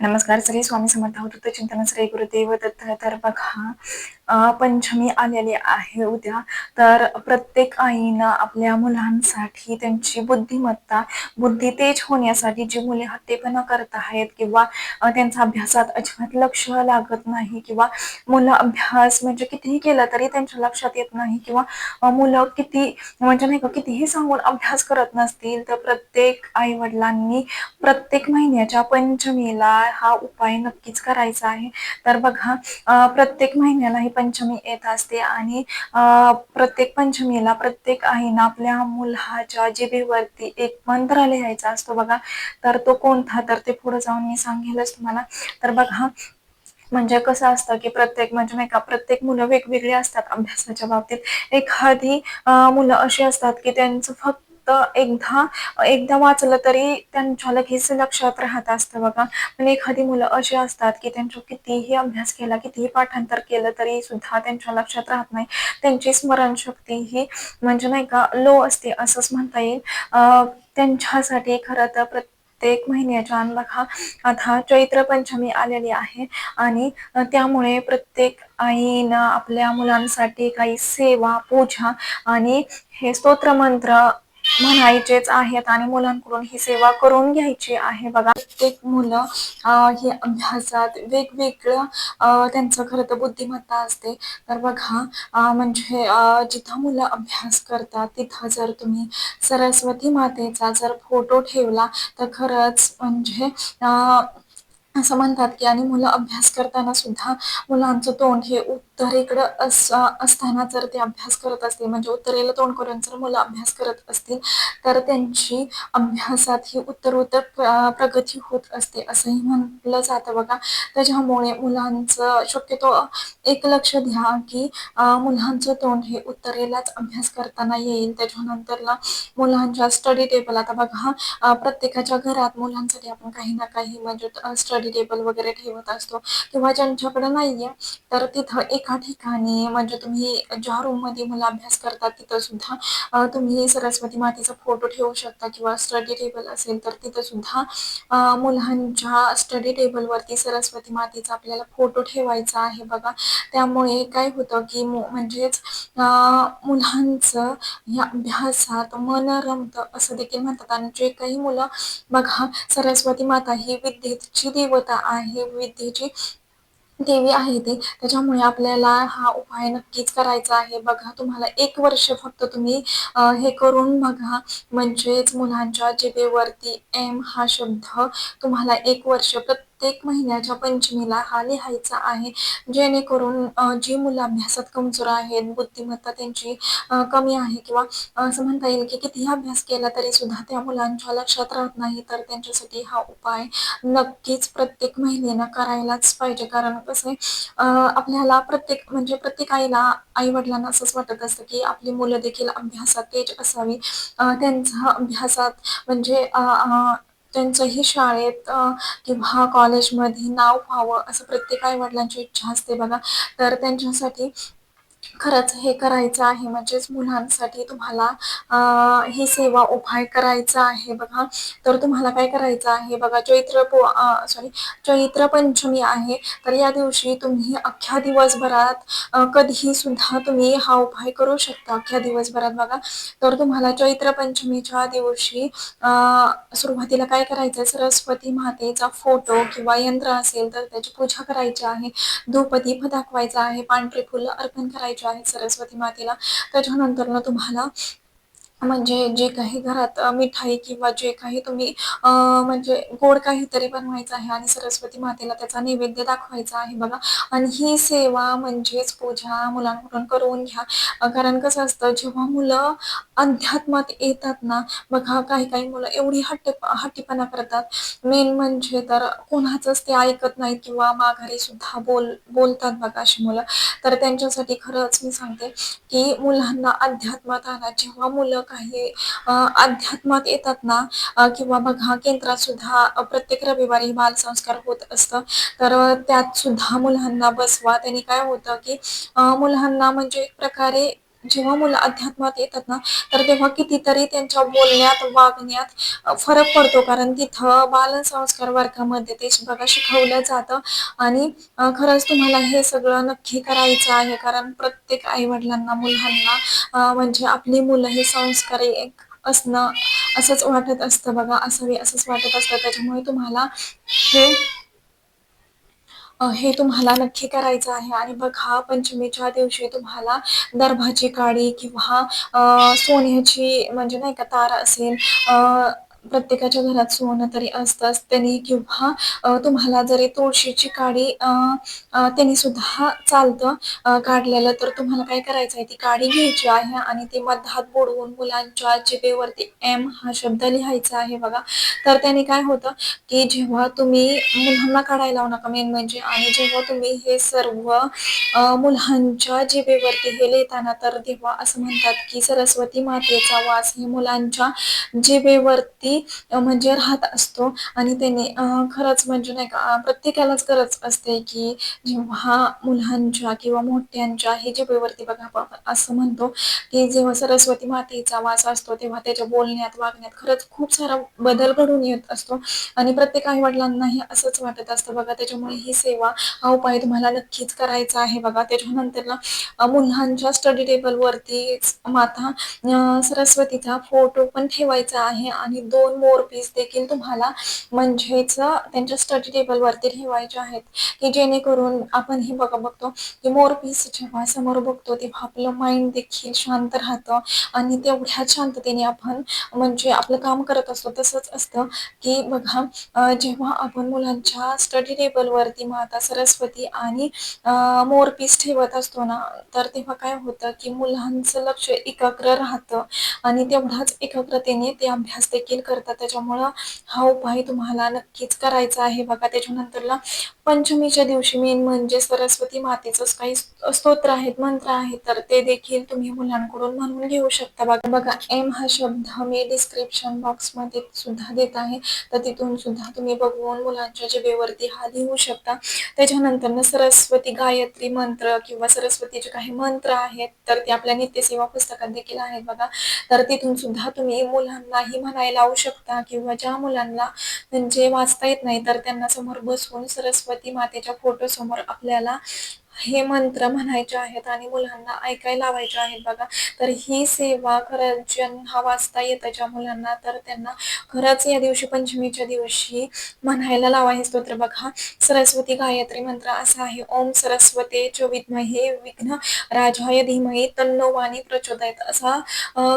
नमस्कार श्री स्वामी समर्थ होत चिंतन श्री गुरुदेव दत्त तर बघा पंचमी आलेली आहे उद्या. तर प्रत्येक आईनं आपल्या मुलांसाठी त्यांची बुद्धिमत्ता बुद्धी तेज होण्यासाठी जी मुले हत्येपणा करत आहेत किंवा त्यांचा अभ्यासात अजिबात लक्ष लागत नाही किंवा मुलं अभ्यास म्हणजे कितीही केलं तरी त्यांच्या लक्षात येत नाही किंवा मुलं किती म्हणजे नाही का कितीही सांगून अभ्यास करत नसतील तर प्रत्येक आई वडिलांनी प्रत्येक महिन्याच्या पंचमीला हा उपाय नक्कीच करायचा आहे. तर बघा प्रत्येक महिन्याला ही पंचमी येत असते आणि प्रत्येक पंचमीला प्रत्येक आईनं आपल्या मुलाच्या जिभेवरती एक मंत्र लिहायचा असतो बघा. तर तो कोणता? तर ते पुढे जाऊन मी सांगेलच तुम्हाला. तर बघा म्हणजे कसं असतं की प्रत्येक म्हणजे नाही का प्रत्येक मुलं वेगवेगळी असतात अभ्यासाच्या बाबतीत. एखादी मुलं अशी असतात की त्यांचं फक्त एकदा एकदा वाचलं तरी त्यांच्या लगेच लक्षात राहत असतं बघा. पण एखादी मुलं अशी असतात की त्यांच्या कितीही अभ्यास केला कितीही पाठांतर केलं तरी सुद्धा त्यांच्या लक्षात राहत नाही. त्यांची स्मरणशक्ती ही म्हणजे नाही का लो असते असंच म्हणता येईल. त्यांच्यासाठी खरं तर प्रत्येक महिन्याच्या अन बघा आता चैत्र पंचमी आलेली आहे आणि त्यामुळे प्रत्येक आईनं आपल्या मुलांसाठी काही सेवा पूजा आणि हे स्तोत्रमंत्र म्हणायचेच आहेत आणि मुलांकडून ही सेवा करून घ्यायची आहे. बघा प्रत्येक मुलं हे अभ्यासात वेगवेगळं त्यांचं खरं तर बुद्धिमत्ता असते. तर बघा म्हणजे जिथं मुलं अभ्यास करतात तिथं जर तुम्ही सरस्वती मातेचा जर फोटो ठेवला तर खरंच म्हणजे असं म्हणतात की आणि मुलं अभ्यास करताना सुद्धा मुलांचं तोंड हे उत्तरेकडं अस असताना जर ते अभ्यास करत असतील म्हणजे उत्तरेला तोंड करून जर मुलं अभ्यास करत असतील तर त्यांची अभ्यासात ही उत्तर उत्तर प्रगती होत असते असंही म्हटलं जातं बघा. त्याच्यामुळे मुलांचं शक्यतो एक लक्ष द्या की मुलांचं तोंड हे उत्तरेलाच अभ्यास करताना येईल. त्याच्यानंतरला मुलांच्या स्टडी टेबल आता बघा प्रत्येकाच्या घरात मुलांसाठी आपण काही ना काही म्हणजे स्टडी टेबल वगैरे ठेवत असतो. किंवा ज्यांच्याकडे नाहीये तर तिथं एक ठिकाणी म्हणजे तुम्ही ज्या रूममध्ये मुलं अभ्यास करतात तिथं सुद्धा तुम्ही सरस्वती मातेचा फोटो ठेवू शकता किंवा स्टडी टेबल असेल तर तिथं सुद्धा मुलांच्या स्टडी टेबलवरती सरस्वती मातेचा आपल्याला फोटो ठेवायचा आहे बघा. त्यामुळे काय होतं की म्हणजेच मुलांचं या अभ्यासात मन रमतं असं देखील म्हणतात. आणि जे काही मुलं बघा सरस्वती माता ही विद्येची देवता आहे. विद्येची देवी आहे ती. त्याच्यामुळे आपल्याला हा उपाय नक्कीच करायचा आहे. बघा तुम्हाला एक वर्ष फक्त तुम्ही हे करून बघा. म्हणजेच मुलांच्या जिभेवरती एम हा शब्द तुम्हाला एक वर्ष प्रत्येक प्रत्येक महिन्याच्या पंचमीला हा लिहायचा आहे. जेणेकरून जी मुलं अभ्यासात कमजोर आहेत बुद्धिमत्ता त्यांची कमी आहे किंवा असं म्हणता येईल की कितीही अभ्यास केला तरी सुद्धा त्या मुलांच्या लक्षात राहत नाही तर त्यांच्यासाठी हा उपाय नक्कीच प्रत्येक महिलेनं करायलाच पाहिजे. कारण कसं आहे आपल्याला प्रत्येक म्हणजे प्रत्येक आईला आई वडिलांना असंच वाटत असतं की आपली मुलं देखील अभ्यासात तेज असावी. त्यांचा अभ्यासात म्हणजे त्यांचंही शाळेत किंवा कॉलेजमध्ये नाव व्हावं असं प्रत्येक आई वडिलांची इच्छा असते बघा. तर त्यांच्यासाठी खरंच हे करायचं आहे. म्हणजेच मुलांसाठी तुम्हाला ही सेवा उपाय करायचा आहे बघा. तर तुम्हाला काय करायचं आहे बघा चैत्र पो सॉरी चैत्र पंचमी आहे. तर या दिवशी तुम्ही अख्ख्या दिवसभरात कधीही सुद्धा तुम्ही हा उपाय करू शकता. अख्ख्या दिवसभरात बघा. तर तुम्हाला चैत्र पंचमीच्या दिवशी सुरुवातीला काय करायचं सरस्वती मातेचा फोटो किंवा यंत्र असेल तर त्याची पूजा करायची आहे. धुपदीप दाखवायचा आहे. पांढरे फुलं अर्पण करायचं आहे सरस्वती मातेला. त्याच्यानंतर ना तुम्हाला म्हणजे जे काही घरात अ, मिठाई किंवा जे काही तुम्ही अ, म्हणजे गोड काहीतरी बनवायचं आहे आणि सरस्वती मातेला त्याचा नैवेद्य दाखवायचा आहे बघा. आणि ही सेवा म्हणजेच पूजा मुलांकडून करून घ्या. अ, कारण कसं असतं जेव्हा मुलं अध्यात्मात येतात ना बघा काही काही मुलं एवढी हट्टे हट्टीपणा करतात. मेन म्हणजे तर कोणाचंच ते ऐकत नाहीत किंवा माघारी सुद्धा बोल बोलतात बघा अशी मुलं. तर त्यांच्यासाठी खरंच मी सांगते की मुलांना अध्यात्मात आणा. जेव्हा मुलं काही अध्यात्मात येतात ना किंवा बघा केंद्रात सुद्धा प्रत्येक रविवारी बालसंस्कार होत असतं. तर त्यात सुद्धा मुलांना बसवा. त्यांनी काय होतं की मुलांना म्हणजे एक प्रकारे जेव्हा मुलं अध्यात्मात येतात ना तर तेव्हा कितीतरी त्यांच्या बोलण्यात वागण्यात फरक पडतो. कारण तिथं बालसंस्कार वर्गामध्ये ते बघा शिकवलं जातं. आणि खरंच तुम्हाला हे सगळं नक्की करायचं आहे. कारण प्रत्येक आई वडिलांना मुलांना म्हणजे आपली मुलं हे संस्कारी असणं असंच वाटत असतं बघा. असावी असंच वाटत असतं. त्याच्यामुळे तुम्हाला हे हे तुम्हाला नक्की करायचं आहे. आणि बघा पंचमीच्या दिवशी तुम्हाला दर्भाची काडी किंवा सोन्याची म्हणजे नाही का तार असेल प्रत्येकाच्या घरात सोनं तरी असतंच त्यांनी किंवा तुम्हाला जरी तुळशीची काडी त्यांनी सुद्धा चालतं काढलेलं तर तुम्हाला काय करायचं आहे? ती काडी घ्यायची आहे आणि ती मधात बुडवून मुलांच्या जिबेवरती एम हा शब्द लिहायचा आहे बघा. तर त्याने काय होतं की जेव्हा तुम्ही मुलांना काढायला लावू नका मेन म्हणजे आणि जेव्हा तुम्ही हे सर्व मुलांच्या जिबेवरती हे लिहिताना तर तेव्हा असं म्हणतात की सरस्वती मातेचा वास हे मुलांच्या जिभेवरती म्हणजे राहत असतो. आणि त्याने खरंच म्हणजे नाही का प्रत्येकालाच गरज असते की जेव्हा मुलांच्या किंवा मोठ्यांच्या हे जिभेवरती बघा आपण असं म्हणतो की जेव्हा सरस्वती मातेचा वास असतो तेव्हा त्याच्या बोलण्यात वागण्यात खरंच खूप सारा बदल घडून येत असतो. आणि प्रत्येक आई वडिलांनाही असंच वाटत असतं बघा त्याच्यामुळे ही सेवा हा उपाय तुम्हाला नक्कीच करायचा आहे बघा. त्याच्यानंतर ना मुलांच्या स्टडी टेबल वरती माता सरस्वतीचा फोटो पण ठेवायचा आहे. आणि दोन मोर पीस देखील तुम्हाला म्हणजेच त्यांच्या स्टडी टेबलवरती ठेवायचे आहेत. की जेणेकरून आपण हे बघा बघतो की मोर पीस जेव्हा समोर बघतो तेव्हा आपलं माइंड देखील शांत राहतं. आणि तेवढ्या शांततेने आपण म्हणजे आपलं काम करत असतो. तसंच असतं की बघा जेव्हा आपण मुलांच्या स्टडी टेबलवरती माता सरस्वती आणि मोरपीस ठेवत असतो ना तर तेव्हा काय होतं की मुलांचं लक्ष एकाग्र राहतं. आणि तेवढाच एकाग्रतेने ते अभ्यास देखील करतात. त्याच्यामुळं हा उपाय तुम्हाला नक्कीच करायचा आहे. बघा त्याच्यानंतरला पंचमीच्या दिवशी मेन म्हणजे सरस्वती मातेचं काही स्तोत्र आहेत मंत्र आहेत तर ते देखील तुम्ही मुलांकडून म्हणून घेऊ शकता. बघा बघा एम हा शब्द मी डिस्क्रिप्शन बॉक्समध्ये सुद्धा देत आहे. तर तिथून सुद्धा तुम्ही बघून मुलांच्या जिबेवरती हा लिहू शकता. त्याच्यानंतर सरस्वती गायत्री मंत्र किंवा सरस्वतीचे काही मंत्र आहेत तर ते आपल्या नित्यसेवा पुस्तकात देखील आहेत बघा. तर तिथून सुद्धा तुम्ही मुलांनाही म्हणायला लावू शकता किंवा ज्या मुलांना म्हणजे वाचता येत नाही तर त्यांना समोर बसवून सरस्वती मातेच्या फोटो समोर आपल्याला हे मंत्र म्हणायचे आहेत आणि मुलांना ऐकायला लावायचे आहेत बघा. तर ही सेवा खरंच ज्यांना वाचता येतं ज्या मुलांना तर त्यांना खरंच या दिवशी पंचमीच्या दिवशी म्हणायला लावा हे स्तोत्र बघा. सरस्वती गायत्री मंत्र असा आहे. ओम सरस्वते च विद्महे विघ्न राजाय धीमही तन्नो वाणी प्रचोदयत. असा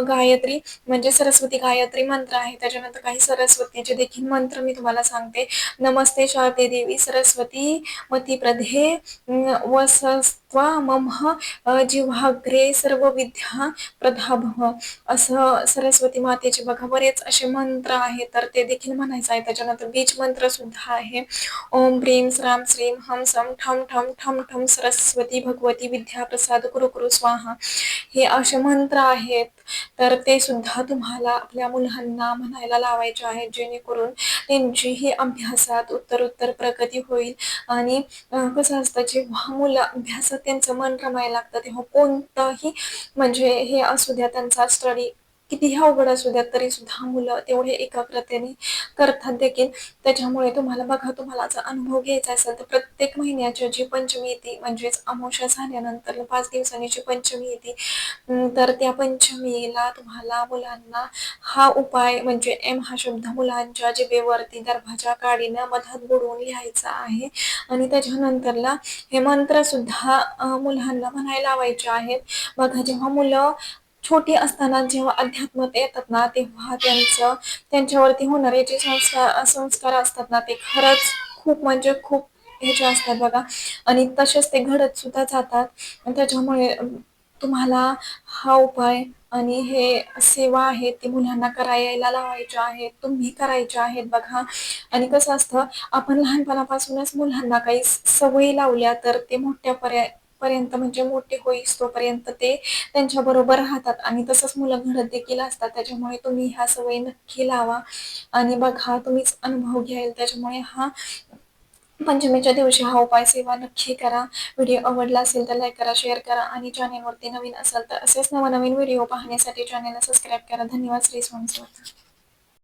गायत्री म्हणजे सरस्वती गायत्री मंत्र आहे. त्याच्यानंतर काही सरस्वतीचे देखील मंत्र मी तुम्हाला सांगते. नमस्ते शारदे देवी सरस्वती मती प्रधे classes त्वा मम जिव्हाग्रे सर्व विद्या प्रधाभव असं सरस्वती मातेचे बघा बरेच असे मंत्र आहेत. तर ते देखील म्हणायचं आहे. त्याच्यानंतर बीज मंत्र सुद्धा आहे. ओम ब्रीम श्राम श्रीम हम सम ठम ठम ठम ठम सरस्वती भगवती विद्या प्रसाद कुरु कुरु स्वाहा. हे असे मंत्र आहेत. तर ते सुद्धा तुम्हाला आपल्या मुलांना म्हणायला लावायचे आहेत. जेणेकरून त्यांचीही अभ्यासात उत्तर उत्तर प्रगती होईल. आणि कसं असतं जेव्हा मुलं अभ्यासात त्यांचं मन रमायला लागतं. तेव्हा कोणतंही म्हणजे हे असू द्या त्यांचा स्टडी कितीही अवघड असू द्या तरी सुद्धा मुलं तेवढे एकाग्रतेने करतात देखील. त्याच्यामुळे तुम्हाला बघा तुम्हाला जर अनुभव घ्यायचा असेल तर प्रत्येक महिन्याची जी पंचमी येते म्हणजेच अमावस्या झाल्यानंतर पाच दिवसांनी जी पंचमी येते तर त्या पंचमीला तुम्हाला मुलांना हा उपाय म्हणजे एम हा शब्द मुलांच्या जिबेवरती दरभाच्या काडीनं मधात बुडवून लिहायचा आहे. आणि त्याच्यानंतरला हे मंत्र सुद्धा मुलांना म्हणायला लावायचे आहेत. बघा जेव्हा मुलं छोटी असताना जेव्हा अध्यात्मात येतात ना तेव्हा त्यांचं त्यांच्यावरती होणारे जे संस्कार संस्कार असतात ना ते खरंच खूप म्हणजे खूप ह्याचे असतात बघा. आणि तसेच ते घडत सुद्धा जातात. त्याच्यामुळे तुम्हाला हा उपाय आणि हे सेवा आहे ते मुलांना करायला लावायच्या आहेत तुम्ही करायच्या आहेत बघा. आणि कसं असतं आपण लहानपणापासूनच मुलांना काही सवयी लावल्या तर ते मोठ्या पर्याय पर्यंत म्हणजे मोठे होईस तोपर्यंत ते त्यांच्या बरोबर राहतात. आणि तसंच मुलं घडत देखील असतात. त्याच्यामुळे तुम्ही ह्या सवयी नक्की लावा. आणि बघा तुम्हीच अनुभव घ्याल. त्याच्यामुळे हा पंचमीच्या दिवशी हा उपाय सेवा नक्की करा. व्हिडिओ आवडला असेल तर लाईक करा शेअर करा. आणि चॅनेलवरती नवीन असाल तर असेच नवनवीन व्हिडिओ पाहण्यासाठी चॅनेलला सबस्क्राईब करा. धन्यवाद श्री स्वामी